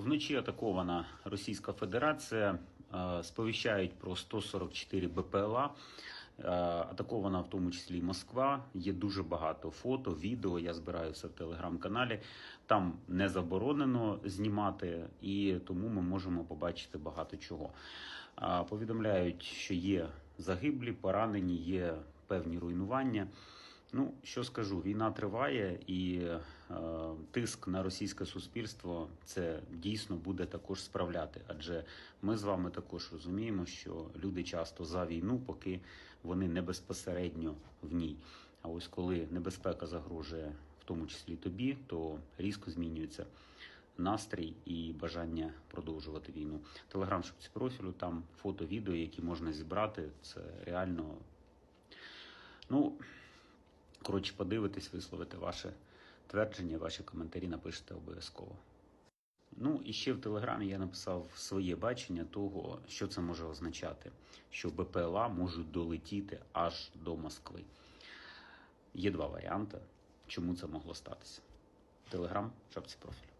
Вночі атакована Російська Федерація. Е, Сповіщають про 144 БПЛА. Е, Атакована в тому числі і Москва. Є дуже багато фото, відео. Я збираю все в телеграм-каналі. Там не заборонено знімати, і тому ми можемо побачити багато чого. Е, Повідомляють, що є загиблі, поранені, є певні руйнування. Ну, що скажу, війна триває, і е, тиск на російське суспільство це дійсно буде також справляти. Адже ми з вами також розуміємо, що люди часто за війну, поки вони не безпосередньо в ній. А ось коли небезпека загрожує, в тому числі тобі, то різко змінюється настрій і бажання продовжувати війну. Телеграм шапці профілю, там фото, відео, які можна зібрати. Це реально. Ну, Коротше, подивитись, висловити ваше твердження, ваші коментарі напишете обов'язково. Ну і ще в Телеграмі я написав своє бачення того, що це може означати, що БПЛА можуть долетіти аж до Москви. Є два варіанти, чому це могло статися. Телеграм, шапці профілю.